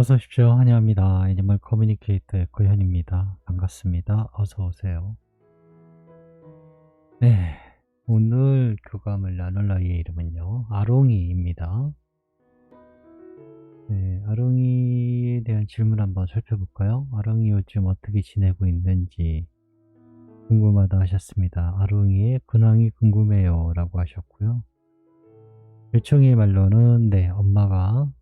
어서 오십시오. 환영합니다. 애니멀 커뮤니케이터의 고현입니다. 반갑습니다. 어서 오세요. 네. 오늘 교감을 나눌 아이의 이름은요. 아롱이입니다. 네, 아롱이에 대한 질문 한번 살펴볼까요? 아롱이 요즘 어떻게 지내고 있는지 궁금하다 하셨습니다. 아롱이의 근황이 궁금해요 라고 하셨고요. 일종의 말로는 네, 엄마가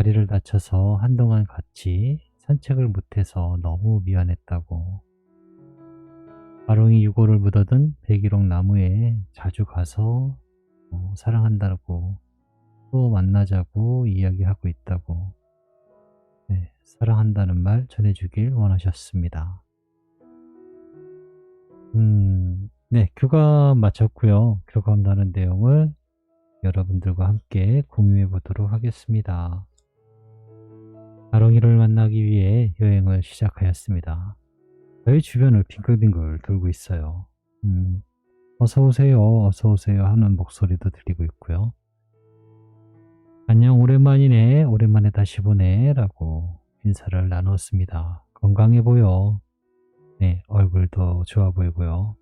다리를 다쳐서 한동안 같이 산책을 못해서 너무 미안했다고 아롱이 유골을 묻어둔 백일홍 나무에 자주 가서 어, 사랑한다고 또 만나자고 이야기하고 있다고 네, 사랑한다는 말 전해주길 원하셨습니다. 음, 네, 교감 마쳤고요. 교감나는 내용을 여러분들과 함께 공유해 보도록 하겠습니다. 아롱이를 만나기 위해 여행을 시작하였습니다. 저희 주변을 빙글빙글 돌고 있어요. 음, 어서오세요, 어서오세요 하는 목소리도 들리고 있고요. 안녕, 오랜만이네, 오랜만에 다시 보네, 라고 인사를 나눴습니다. 건강해 보여. 네, 얼굴도 좋아 보이고요.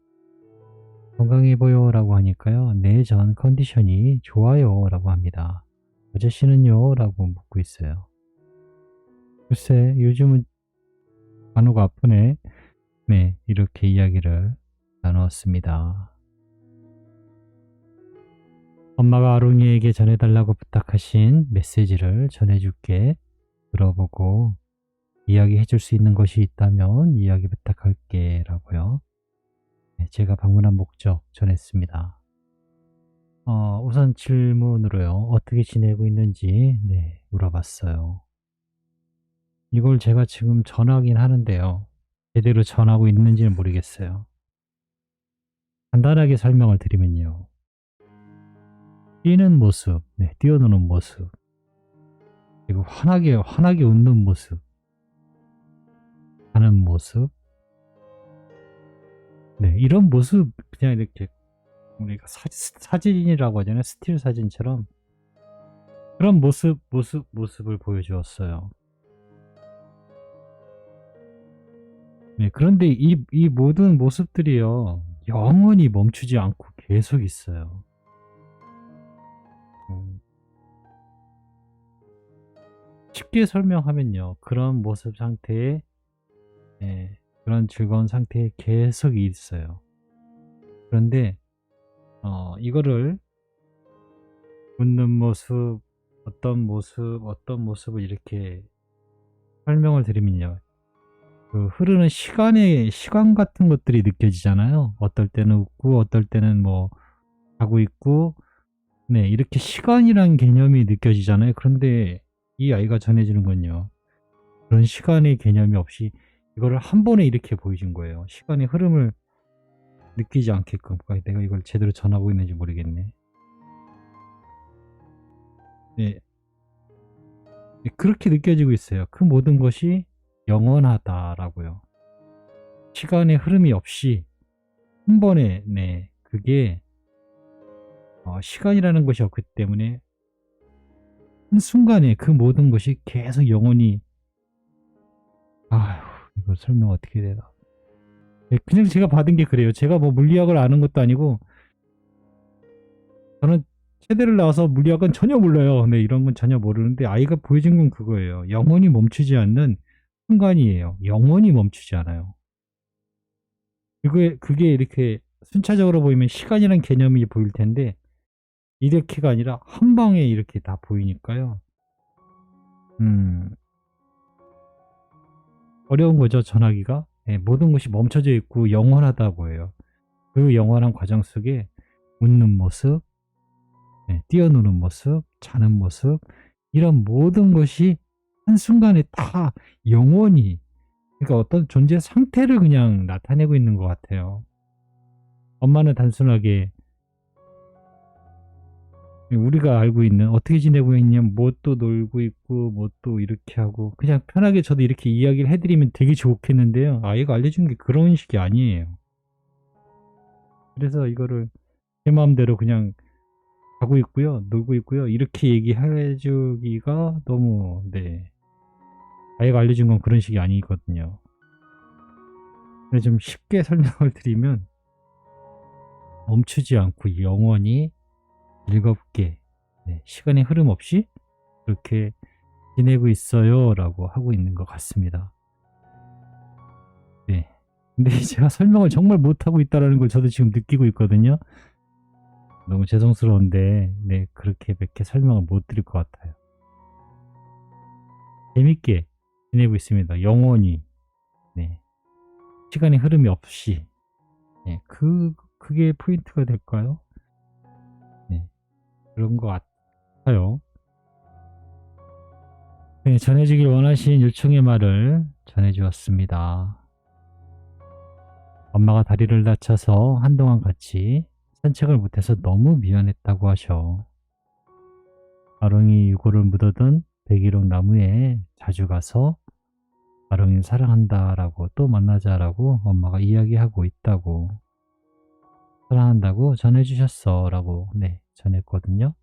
건강해 보여 라고 하니까요. 내 전 컨디션이 좋아요 라고 합니다. 아저씨는요? 라고 묻고 있어요. 글쎄, 요즘은 간호가 아프네. 네, 이렇게 이야기를 나누었습니다. 엄마가 아롱이에게 전해달라고 부탁하신 메시지를 전해줄게. 들어보고 이야기해줄 수 있는 것이 있다면 이야기 부탁할게. 라고요. 네, 제가 방문한 목적 전했습니다. 어, 우선 질문으로요. 어떻게 지내고 있는지 네, 물어봤어요. 이걸 제가 지금 전하긴 하는데요. 제대로 전하고 있는지는 모르겠어요. 간단하게 설명을 드리면요. 뛰는 모습, 네, 뛰어노는 모습, 그리고 환하게, 환하게 웃는 모습, 하는 모습, 네, 이런 모습, 그냥 이렇게, 우리가 사, 사진이라고 하잖아요. 스틸 사진처럼. 그런 모습, 모습, 모습을 보여주었어요. 네, 그런데 이, 이 모든 모습들이요, 영원히 멈추지 않고 계속 있어요. 음. 쉽게 설명하면요, 그런 모습 상태에, 네, 그런 즐거운 상태에 계속 있어요. 그런데, 어, 이거를 웃는 모습, 어떤 모습, 어떤 모습을 이렇게 설명을 드리면요. 그 흐르는 시간의 시간 같은 것들이 느껴지잖아요. 어떨 때는 웃고 어떨 때는 뭐 하고 있고 네 이렇게 시간이란 개념이 느껴지잖아요. 그런데 이 아이가 전해주는 건요. 그런 시간의 개념이 없이 이거를 한 번에 이렇게 보여준 거예요. 시간의 흐름을 느끼지 않게끔 아, 내가 이걸 제대로 전하고 있는지 모르겠네. 네. 네 그렇게 느껴지고 있어요. 그 모든 것이 영원하다라고요. 시간의 흐름이 없이 한 번에 네 그게 어, 시간이라는 것이 없기 때문에 한 순간에 그 모든 것이 계속 영원히 아휴 이거 설명 어떻게 되나 네, 그냥 제가 받은 게 그래요. 제가 뭐 물리학을 아는 것도 아니고 저는 체대를 나와서 물리학은 전혀 몰라요. 네, 이런 건 전혀 모르는데 아이가 보여준 건 그거예요. 영원히 멈추지 않는 순간이에요. 영원히 멈추지 않아요. 그게, 그게 이렇게 순차적으로 보이면 시간이란 개념이 보일 텐데, 이렇게가 아니라 한 방에 이렇게 다 보이니까요. 음, 어려운 거죠, 전하기가. 네, 모든 것이 멈춰져 있고 영원하다고 해요. 그 영원한 과정 속에 웃는 모습, 네, 뛰어노는 모습, 자는 모습, 이런 모든 것이 한순간에 다 영원히 그러니까 어떤 존재 상태를 그냥 나타내고 있는 것 같아요. 엄마는 단순하게 우리가 알고 있는 어떻게 지내고 있냐면 뭐또 놀고 있고 뭐 또 이렇게 하고 그냥 편하게 저도 이렇게 이야기를 해드리면 되게 좋겠는데요. 아이가 알려준 게 그런 식이 아니에요. 그래서 이거를 제 마음대로 그냥 하고 있고요. 놀고 있고요. 이렇게 얘기해 주기가 너무 네 아이가 알려준 건 그런 식이 아니거든요. 근데 좀 쉽게 설명을 드리면 멈추지 않고 영원히 즐겁게 네, 시간의 흐름 없이 그렇게 지내고 있어요 라고 하고 있는 것 같습니다. 네. 근데 제가 설명을 정말 못하고 있다는 걸 저도 지금 느끼고 있거든요. 너무 죄송스러운데 네 그렇게 몇 개 설명을 못 드릴 것 같아요. 재밌게 지내고 있습니다. 영원히 네 시간의 흐름이 없이 네, 그 그게 포인트가 될까요? 네 그런 것 같아요. 네, 전해주길 원하신 요청의 말을 전해주었습니다. 엄마가 다리를 다쳐서 한동안 같이 산책을 못해서 너무 미안했다고 하셔. 아롱이 유골을 묻어둔 백일홍 나무에 자주 가서 아롱이를 사랑한다 라고 또 만나자라고 엄마가 이야기하고 있다고 사랑한다고 전해주셨어 라고 네 전했거든요.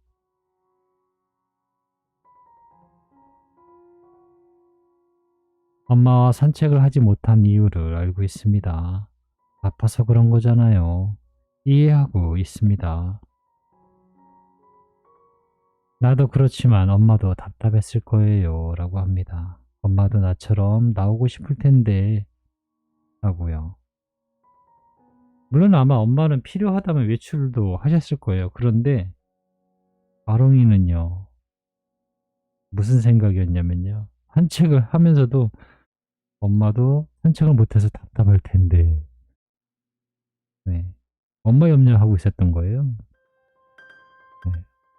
엄마와 산책을 하지 못한 이유를 알고 있습니다. 아파서 그런 거잖아요. 이해하고 있습니다. 나도 그렇지만 엄마도 답답했을 거예요. 라고 합니다. 엄마도 나처럼 나오고 싶을 텐데. 라고요. 물론 아마 엄마는 필요하다면 외출도 하셨을 거예요. 그런데 아롱이는요. 무슨 생각이었냐면요. 산책을 하면서도 엄마도 산책을 못해서 답답할 텐데. 네. 엄마 염려하고 있었던 거예요.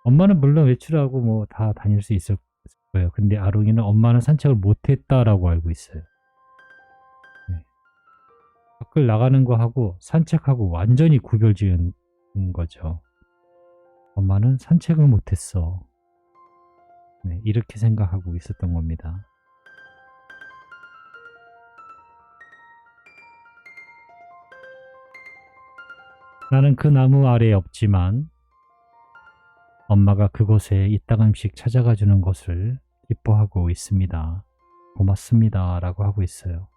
네. 엄마는 물론 외출하고 뭐 다 다닐 수 있을 거예요. 근데 아롱이는 엄마는 산책을 못했다라고 알고 있어요. 네. 밖을 나가는 거 하고 산책하고 완전히 구별 지은 거죠. 엄마는 산책을 못했어. 네, 이렇게 생각하고 있었던 겁니다. 나는 그 나무 아래에 없지만 엄마가 그곳에 이따금씩 찾아가 주는 것을 기뻐하고 있습니다. 고맙습니다. 라고 하고 있어요.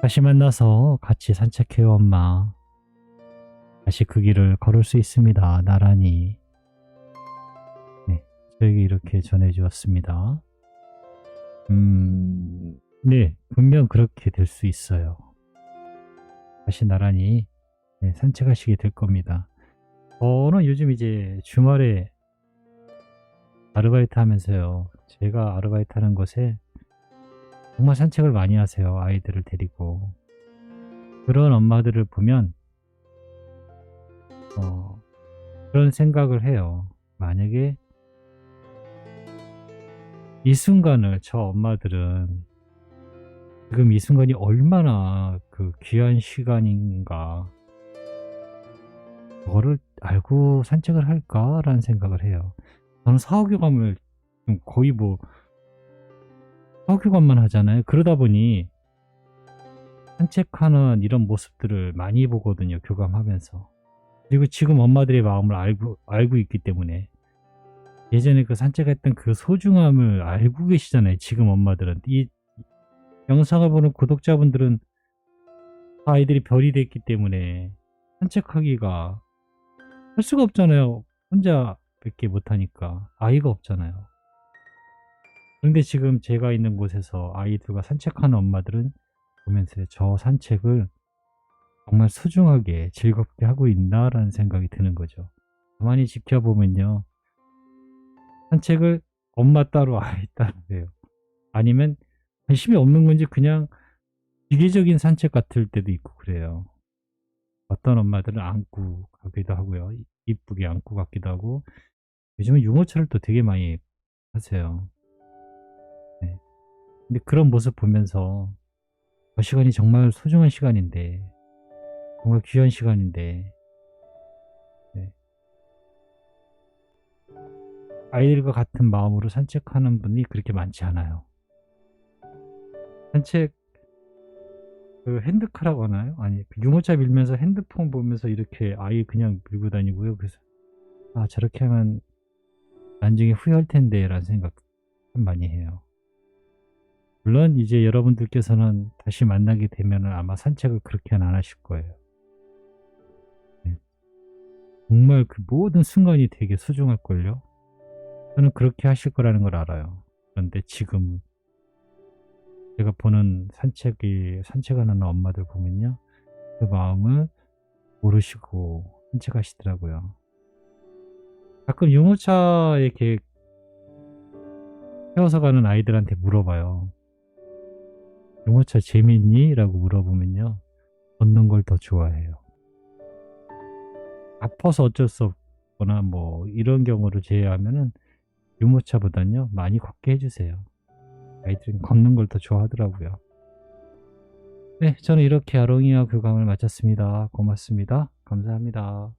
다시 만나서 같이 산책해요, 엄마. 다시 그 길을 걸을 수 있습니다. 나란히. 네, 저에게 이렇게 전해주었습니다. 음, 네, 분명 그렇게 될 수 있어요. 다시 나란히 네, 산책하시게 될 겁니다. 저는 요즘 이제 주말에 아르바이트 하면서요. 제가 아르바이트 하는 곳에 정말 산책을 많이 하세요. 아이들을 데리고. 그런 엄마들을 보면, 어, 그런 생각을 해요. 만약에 이 순간을 저 엄마들은 지금 이 순간이 얼마나 그 귀한 시간인가. 그거를 알고 산책을 할까라는 생각을 해요. 저는 사후교감을 좀 거의 뭐 사후교감만 하잖아요. 그러다 보니 산책하는 이런 모습들을 많이 보거든요. 교감하면서. 그리고 지금 엄마들의 마음을 알고 알고 있기 때문에 예전에 그 산책했던 그 소중함을 알고 계시잖아요. 지금 엄마들은 이 영상을 보는 구독자분들은 아이들이 별이 됐기 때문에 산책하기가 할 수가 없잖아요. 혼자 밖에 못하니까 아이가 없잖아요. 그런데 지금 제가 있는 곳에서 아이들과 산책하는 엄마들은 보면서 저 산책을 정말 소중하게 즐겁게 하고 있나라는 생각이 드는 거죠. 가만히 지켜보면요. 산책을 엄마 따로 아이 따로 해요. 아니면 관심이 없는 건지 그냥 기계적인 산책 같을 때도 있고 그래요. 어떤 엄마들은 안고 가기도 하고요. 이쁘게 안고 가기도 하고 요즘은 유모차를 또 되게 많이 하세요. 네. 근데 그런 모습 보면서 그 시간이 정말 소중한 시간인데 정말 귀한 시간인데 네. 아이들과 같은 마음으로 산책하는 분이 그렇게 많지 않아요. 산책 그 핸드카라고 하나요? 아니 그 유모차 밀면서 핸드폰 보면서 이렇게 아이 그냥 밀고 다니고요. 그래서 아 저렇게 하면 나중에 후회할 텐데 라는 생각 참 많이 해요. 물론 이제 여러분들께서는 다시 만나게 되면은 아마 산책을 그렇게는 안 하실 거예요. 네. 정말 그 모든 순간이 되게 소중할걸요? 저는 그렇게 하실 거라는 걸 알아요. 그런데 지금 제가 보는 산책이 산책하는 엄마들 보면요. 그 마음을 모르시고 산책하시더라고요. 가끔 유모차 이렇게 태워서 가는 아이들한테 물어봐요. 유모차 재밌니? 라고 물어보면요. 걷는 걸 더 좋아해요. 아파서 어쩔 수 없거나 뭐 이런 경우를 제외하면은 유모차보다는요. 많이 걷게 해주세요. 아이들은 걷는 걸 더 좋아하더라고요. 네, 저는 이렇게 아롱이와 교감을 마쳤습니다. 고맙습니다. 감사합니다.